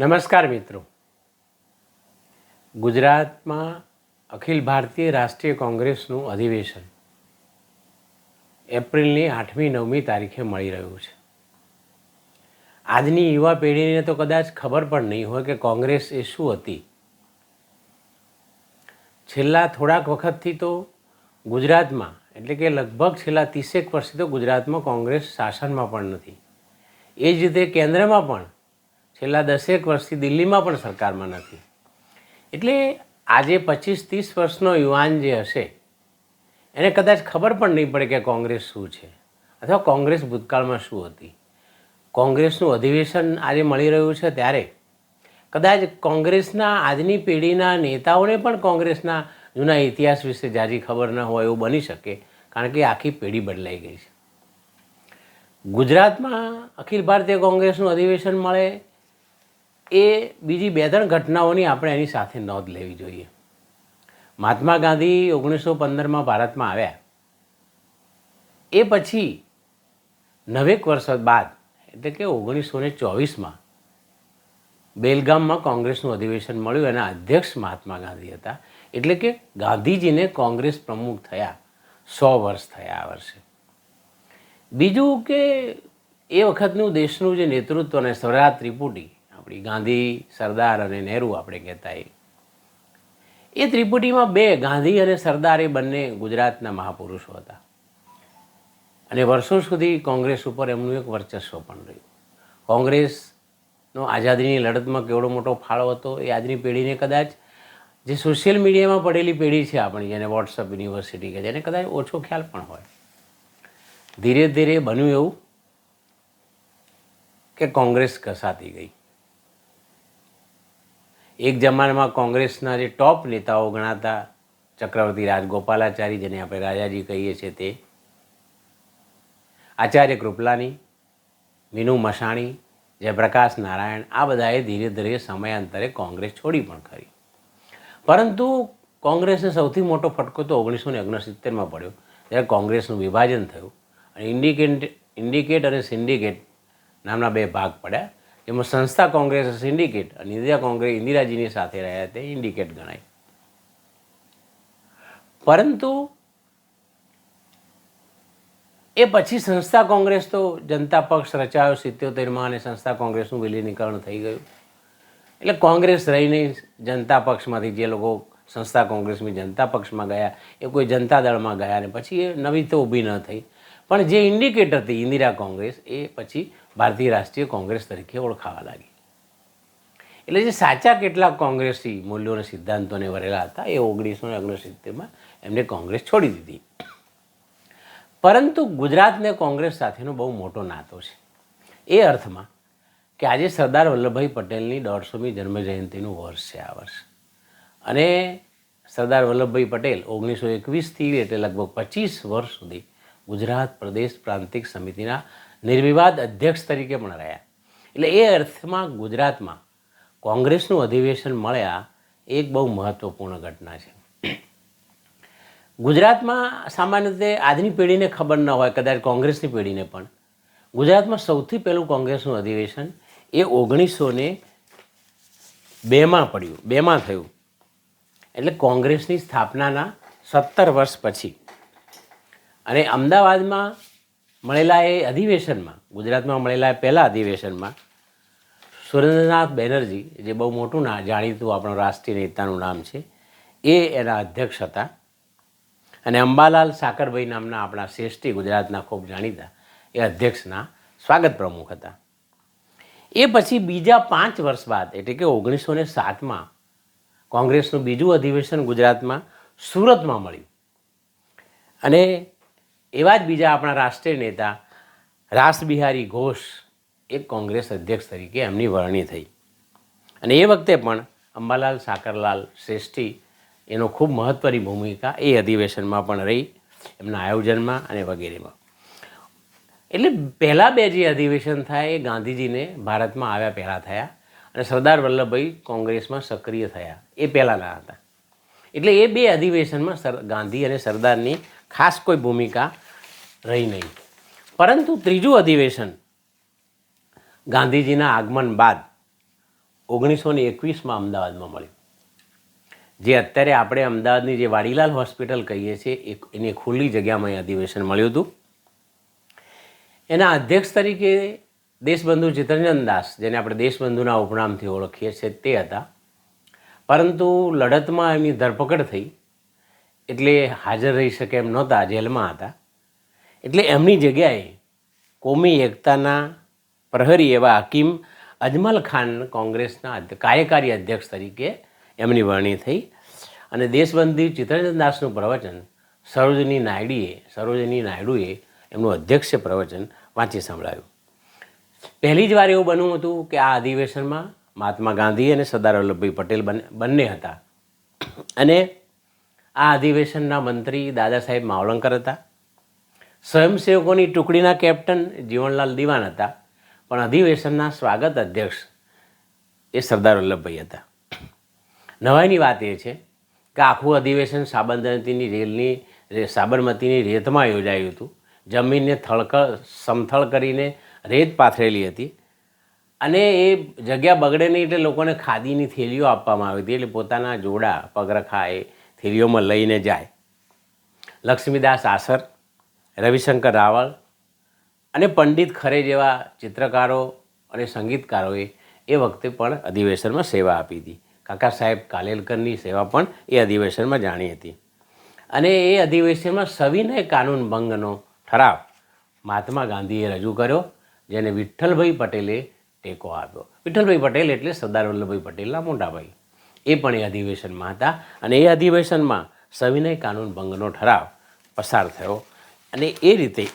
નમસ્કાર મિત્રો. ગુજરાતમાં અખિલ ભારતીય રાષ્ટ્રીય કોંગ્રેસનું અધિવેશન એપ્રિલની આઠમી નવમી તારીખે મળી રહ્યું છે. આજની યુવા પેઢીને તો કદાચ ખબર પણ નહીં હોય કે કોંગ્રેસ એ શું હતી. છેલ્લા થોડાક વખતથી તો ગુજરાતમાં, એટલે કે લગભગ છેલ્લા ત્રીસેક વર્ષથી તો ગુજરાતમાં કોંગ્રેસ શાસનમાં પણ નથી. એ જ રીતે કેન્દ્રમાં પણ છેલ્લા દસેક વર્ષથી દિલ્હીમાં પણ સરકારમાં નથી. એટલે આજે પચીસ ત્રીસ વર્ષનો યુવાન જે હશે, એને કદાચ ખબર પણ નહીં પડે કે કોંગ્રેસ શું છે, અથવા કોંગ્રેસ ભૂતકાળમાં શું હતી. કોંગ્રેસનું અધિવેશન આજે મળી રહ્યું છે ત્યારે કદાચ કોંગ્રેસના આજની પેઢીના નેતાઓને પણ કોંગ્રેસના જૂના ઇતિહાસ વિશે જાજી ખબર ન હોય એવું બની શકે, કારણ કે આખી પેઢી બદલાઈ ગઈ છે. ગુજરાતમાં અખિલ ભારતીય કોંગ્રેસનું અધિવેશન મળે એ બીજી બે ત્રણ ઘટનાઓની આપણે એની સાથે નોંધ લેવી જોઈએ. મહાત્મા ગાંધી ઓગણીસો પંદરમાં ભારતમાં આવ્યા. એ પછી નવેક વર્ષ બાદ, એટલે કે ઓગણીસો ને ચોવીસમાં, બેલગામમાં કોંગ્રેસનું અધિવેશન મળ્યું, એના અધ્યક્ષ મહાત્મા ગાંધી હતા. એટલે કે ગાંધીજીને કોંગ્રેસ પ્રમુખ થયા, સો વર્ષ થયા આ વર્ષે. બીજું કે એ વખતનું દેશનું જે નેતૃત્વ અને સ્વરાજ ત્રિપુટી આપણી ગાંધી સરદાર અને નહેરુ આપણે કહેતા એ. એ ત્રિપુટીમાં બે, ગાંધી અને સરદાર એ બંને ગુજરાતના મહાપુરુષો હતા. અને વર્ષો સુધી કોંગ્રેસ ઉપર એમનું એક વર્ચસ્વ પણ રહ્યું. કોંગ્રેસનો આઝાદીની લડતમાં કેવડો મોટો ફાળો હતો એ આજની પેઢીને કદાચ, જે સોશિયલ મીડિયામાં પડેલી પેઢી છે આપણી, જેને વોટ્સઅપ યુનિવર્સિટી કે જેને કદાચ ઓછો ખ્યાલ પણ હોય. ધીરે ધીરે બન્યું એવું કે કોંગ્રેસ કસાતી ગઈ. એક જમાનામાં કોંગ્રેસના જે ટોપ નેતાઓ ગણાતા ચક્રવર્તી રાજગોપાલાચારી, જેને આપણે રાજાજી કહીએ છીએ તે, આચાર્ય કૃપલાની, મીનુ મસાણી, જયપ્રકાશ નારાયણ, આ બધાએ ધીરે ધીરે સમયાંતરે કોંગ્રેસ છોડી પણ ખરી. પરંતુ કોંગ્રેસને સૌથી મોટો ફટકો તો ઓગણીસો ને ઓગણસિત્તેરમાં પડ્યો, જ્યારે કોંગ્રેસનું વિભાજન થયું અને ઇન્ડિકેટ ઇન્ડિકેટ અને સિન્ડિકેટ નામના બે ભાગ પડ્યા. જેમાં સંસ્થા કોંગ્રેસ સિન્ડિકેટ અને ઇન્દિરા કોંગ્રેસ, ઇન્દિરાજીની સાથે રહ્યા તે ઇન્ડિકેટ ગણાય. પરંતુ એ પછી સંસ્થા કોંગ્રેસ તો જનતા પક્ષ રચાયો સિત્યોતેરમાં અને સંસ્થા કોંગ્રેસનું વિલીનીકરણ થઈ ગયું. એટલે કોંગ્રેસ રહી નહીં જનતા પક્ષમાંથી જે લોકો સંસ્થા કોંગ્રેસની જનતા પક્ષમાં ગયા, એ કોઈ જનતા દળમાં ગયા અને પછી એ નવી તો ઊભી ન થઈ. પણ જે ઇન્ડિકેટર હતી ઇન્દિરા કોંગ્રેસ, એ પછી ભારતીય રાષ્ટ્રીય કોંગ્રેસ તરીકે ઓળખાવા લાગી. એટલે જે સાચા કેટલાક કોંગ્રેસી મૂલ્યો સિદ્ધાંતોને વરેલા હતા, એ ઓગણીસો ને ઓગણસિત્તેરમાં એમને કોંગ્રેસ છોડી દીધી. પરંતુ ગુજરાતને કોંગ્રેસ સાથેનો બહુ મોટો નાતો છે. એ અર્થમાં કે આજે સરદાર વલ્લભભાઈ પટેલની દોઢસોમી જન્મજયંતિનું વર્ષ છે આ વર્ષ. અને સરદાર વલ્લભભાઈ પટેલ ઓગણીસો એકવીસથી એટલે લગભગ પચીસ વર્ષ સુધી ગુજરાત પ્રદેશ પ્રાંતિક સમિતિના નિર્વિવાદ અધ્યક્ષ તરીકે પણ રહ્યા એટલે એ અર્થમાં ગુજરાતમાં કોંગ્રેસનું અધિવેશન મળ્યા એક બહુ મહત્ત્વપૂર્ણ ઘટના છે. ગુજરાતમાં સામાન્ય રીતે આજની પેઢીને ખબર ન હોય, કદાચ કોંગ્રેસની પેઢીને પણ. ગુજરાતમાં સૌથી પહેલું કોંગ્રેસનું અધિવેશન એ ઓગણીસો ને બેમાં પડ્યું, બેમાં થયું. એટલે કોંગ્રેસની સ્થાપનાના સત્તર વર્ષ પછી અને અમદાવાદમાં મળેલા એ અધિવેશનમાં, ગુજરાતમાં મળેલા પહેલા અધિવેશનમાં સુરેન્દ્રનાથ બેનર્જી, જે બહુ મોટું ના, જાણીતું આપણું રાષ્ટ્રીય નેતાનું નામ છે, એ એના અધ્યક્ષ હતા. અને અંબાલાલ સાકરભાઈ નામના આપણા શ્રેષ્ઠી ગુજરાતના ખૂબ જાણીતા એ અધ્યક્ષના સ્વાગત પ્રમુખ હતા. એ પછી બીજા પાંચ વર્ષ બાદ, એટલે કે ઓગણીસો ને સાતમાં, કોંગ્રેસનું બીજું અધિવેશન ગુજરાતમાં સુરતમાં મળ્યું. અને એવા જ બીજા આપણા રાષ્ટ્રીય નેતા, રાસબિહારી ઘોષ, એક કોંગ્રેસ અધ્યક્ષ તરીકે એમની વરણી થઈ. અને એ વખતે પણ અંબાલાલ સાકરલાલ શ્રેષ્ઠી એનો ખૂબ મહત્ત્વની ભૂમિકા એ અધિવેશનમાં પણ રહી, એમના આયોજનમાં અને વગેરેમાં. એટલે પહેલાં બે જે અધિવેશન થાય એ ગાંધીજીને ભારતમાં આવ્યા પહેલાં થયા અને સરદાર વલ્લભભાઈ કોંગ્રેસમાં સક્રિય થયા. એ પહેલાંના હતા. એટલે એ બે અધિવેશનમાં સર, ગાંધી અને સરદારની ખાસ કોઈ ભૂમિકા રહી નહીં. પરંતુ ત્રીજું અધિવેશન ગાંધીજીના આગમન બાદ ઓગણીસો ને એકવીસમાં અમદાવાદમાં મળ્યું. જે અત્યારે આપણે અમદાવાદની જે વાડીલાલ હોસ્પિટલ કહીએ છીએ એની ખુલ્લી જગ્યામાં એ અધિવેશન મળ્યું હતું. એના અધ્યક્ષ તરીકે દેશબંધુ ચિત્તરંજન દાસ, જેને આપણે દેશબંધુના ઉપનામથી ઓળખીએ છીએ, તે હતા. પરંતુ લડતમાં એમની ધરપકડ થઈ. એટલે હાજર રહી શકે એમ નહોતા, જેલમાં હતા. એટલે એમની જગ્યાએ કોમી એકતાના પ્રહરી એવા હકીમ અજમલ ખાન કોંગ્રેસના કાર્યકારી અધ્યક્ષ તરીકે એમની વરણી થઈ. અને દેશબંધી ચિત્તરંજન પ્રવચન સરોજની નાયડીએ, સરોજની નાયડુએ એમનું અધ્યક્ષ પ્રવચન વાંચી સંભળાયું. પહેલી જ વાર એવું બન્યું હતું કે આ અધિવેશનમાં મહાત્મા ગાંધી અને સરદાર વલ્લભભાઈ પટેલ બંને હતા. અને આ અધિવેશનના મંત્રી દાદા સાહેબ માવલંકર હતા. સ્વયંસેવકોની ટુકડીના કેપ્ટન જીવનલાલ દિવાન હતા. પણ અધિવેશનના સ્વાગત અધ્યક્ષ એ સરદાર વલ્લભભાઈ હતા. નવાઈની વાત એ છે કે આખું અધિવેશન સાબરમતીની રેલની સાબરમતીની રેતમાં યોજાયું હતું. જમીનને થળકળ સમથળ કરીને રેત પાથરેલી હતી. અને એ જગ્યા બગડે નહીં એટલે લોકોને ખાદીની થેલીઓ આપવામાં આવી હતી. એટલે પોતાના જોડા, પગરખા એ થેલીઓમાં લઈને જાય. લક્ષ્મીદાસ આસર, રવિશંકર રાવળ અને પંડિત ખરે જેવા ચિત્રકારો અને સંગીતકારોએ એ વખતે પણ અધિવેશનમાં સેવા આપી હતી. કાકા સાહેબ કાલેલકરની સેવા પણ એ અધિવેશનમાં જાણી હતી. અને એ અધિવેશનમાં સવિનય કાનૂન ભંગનો ઠરાવ મહાત્મા ગાંધીએ રજૂ કર્યો, જેને વિઠ્ઠલભાઈ પટેલે ટેકો આપ્યો. વિઠ્ઠલભાઈ પટેલ એટલે સરદાર વલ્લભભાઈ પટેલના મોટાભાઈ. એ પણ એ અધિવેશનમાં હતા અને એ અધિવેશનમાં સવિનય કાનૂન ભંગનો ઠરાવ પસાર થયો. અને એ રીતે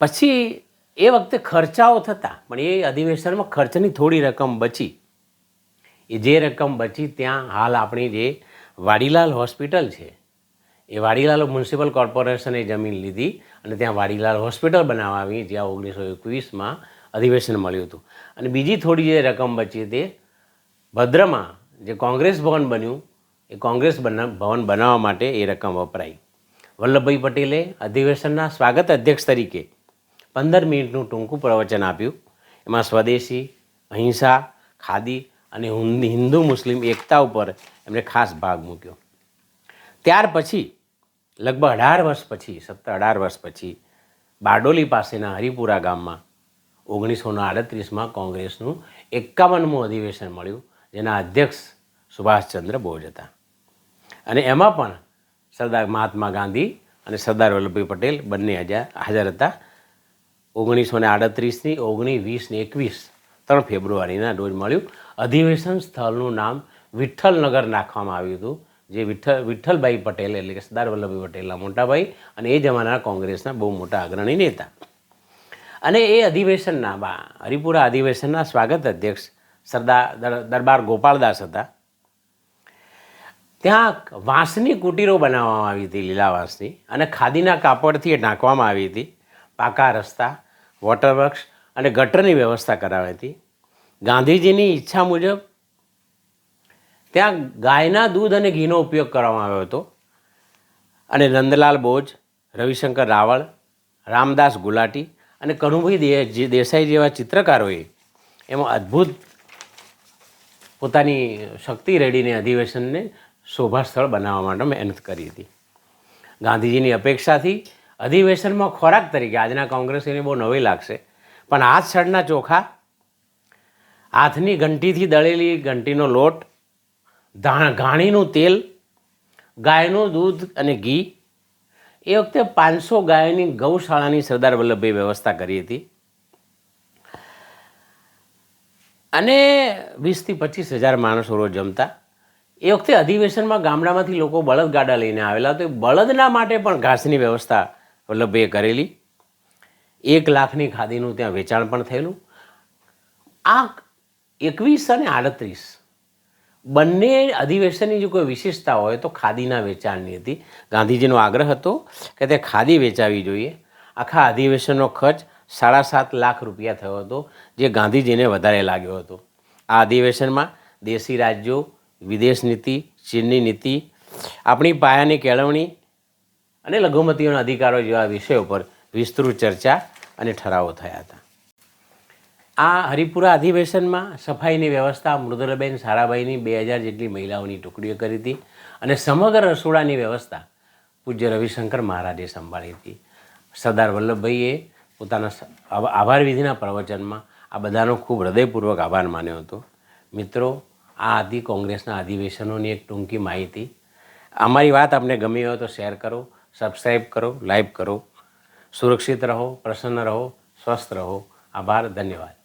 પછી એ વખતે ખર્ચાઓ થતા, પણ એ અધિવેશનમાં ખર્ચની થોડી રકમ બચી. એ જે રકમ બચી ત્યાં હાલ આપણી જે વાડીલાલ હોસ્પિટલ છે, એ વાડીલાલ મ્યુનિસિપલ કોર્પોરેશને જમીન લીધી અને ત્યાં વાડીલાલ હોસ્પિટલ બનાવવા, જ્યાં ઓગણીસો એકવીસમાં અધિવેશન મળ્યું હતું. અને બીજી થોડી જે રકમ બચી તે ભદ્રમાં જે કોંગ્રેસ ભવન બન્યું, એ કોંગ્રેસ ભવન બનાવવા માટે એ રકમ વપરાઈ. વલ્લભભાઈ પટેલે અધિવેશનના સ્વાગત અધ્યક્ષ તરીકે પંદર મિનિટનું ટૂંકું પ્રવચન આપ્યું. એમાં સ્વદેશી, અહિંસા, ખાદી અને હિન્દુ મુસ્લિમ એકતા ઉપર એમણે ખાસ ભાગ મૂક્યો. ત્યાર પછી, લગભગ અઢાર વર્ષ પછી સત્તર અઢાર વર્ષ પછી બારડોલી પાસેના હરિપુરા ગામમાં ઓગણીસો આડત્રીસમાં કોંગ્રેસનું એકાવનમું અધિવેશન મળ્યું, જેના અધ્યક્ષ સુભાષચંદ્ર બોઝ હતા. અને એમાં પણ સરદાર મહાત્મા ગાંધી અને સરદાર વલ્લભભાઈ પટેલ બંને હજાર હતા. ઓગણીસો ને આડત્રીસની, ઓગણીસ, વીસ ને એકવીસ, ત્રણ ફેબ્રુઆરીના રોજ મળ્યું. અધિવેશન સ્થળનું નામ વિઠ્ઠલનગર નાખવામાં આવ્યું હતું, જે વિઠ્ઠલ, વિઠ્ઠલભાઈ પટેલ એટલે કે સરદાર વલ્લભભાઈ પટેલના મોટાભાઈ અને એ જમાનાના કોંગ્રેસના બહુ મોટા અગ્રણી નેતા. અને એ અધિવેશનના હરિપુરા અધિવેશનના સ્વાગત અધ્યક્ષ સરદાર દરબાર ગોપાળદાસ હતા. ત્યાં વાંસની કુટીરો બનાવવામાં આવી હતી, લીલા વાંસની, અને ખાદીના કાપડથી એ ઢાંકવામાં આવી હતી. પાકા રસ્તા વોટરવર્ક્સ અને ગટરની વ્યવસ્થા કરાવી હતી. ગાંધીજીની ઈચ્છા મુજબ ત્યાં ગાયના દૂધ અને ઘીનો ઉપયોગ કરવામાં આવ્યો હતો. અને નંદલાલ બોઝ, રવિશંકર રાવળ, રામદાસ ગુલાટી અને કનુભાઈ દે જે- દેસાઈ જેવા ચિત્રકારોએ એમાં અદ્ભુત પોતાની શક્તિ રેડીને અધિવેશનને શોભા સ્થળ બનાવવા માટે મહેનત કરી હતી. ગાંધીજીની અપેક્ષાથી અધિવેશનમાં ખોરાક તરીકે, આજના કોંગ્રેસીને બહુ નવી લાગશે, પણ હાથ સડના ચોખા, હાથની ઘંટીથી દળેલી ઘંટીનો લોટ ઘાણીનું તેલ, ગાયનું દૂધ અને ઘી એ વખતે પાંચસો ગાયની ગૌશાળાની સરદાર વલ્લભભાઈ વ્યવસ્થા કરી હતી. અને વીસથી પચીસ હજાર માણસો રોજ જમતા. એ વખતે અધિવેશનમાં ગામડામાંથી લોકો બળદગાડા લઈને આવેલા તો એ બળદના માટે પણ ઘાસની વ્યવસ્થા વલ્લભભાઈએ કરેલી. એક લાખની ખાદીનું ત્યાં વેચાણ પણ થયેલું. આ એકવીસ અને આડત્રીસ બંને અધિવેશનની જો કોઈ વિશેષતા હોય તો ખાદીના વેચાણની હતી. ગાંધીજીનો આગ્રહ હતો કે તે ખાદી વેચાવી જોઈએ. આખા અધિવેશનનો ખર્ચ સાડા સાત લાખ રૂપિયા થયો હતો, જે ગાંધીજીને વધારે લાગ્યો હતો. આ અધિવેશનમાં દેશી રાજ્યો, વિદેશ નીતિ, ચીનની નીતિ, આપણી પાયાની કેળવણી અને લઘુમતીઓના અધિકારો જેવા વિષયો પર વિસ્તૃત ચર્ચા અને ઠરાવો થયા હતા. આ હરિપુરા અધિવેશનમાં સફાઈની વ્યવસ્થા મૃદુલબેન સારાભાઈની બે હજાર જેટલી મહિલાઓની ટુકડીઓ કરી હતી અને સમગ્ર રસોડાની વ્યવસ્થા પૂજ્ય રવિશંકર મહારાજે સંભાળી હતી. સરદાર વલ્લભભાઈએ પોતાના આભાર વિધિના પ્રવચનમાં આ બધાનો ખૂબ હૃદયપૂર્વક આભાર માન્યો હતો. મિત્રો, આ હતી કોંગ્રેસના અધિવેશનોની એક ટૂંકી માહિતી. અમારી વાત આપને ગમી હોય તો શેર કરો સબસ્ક્રાઈબ કરો લાઈક કરો. સુરક્ષિત રહો, પ્રસન્ન રહો, સ્વસ્થ રહો. આભાર, ધન્યવાદ.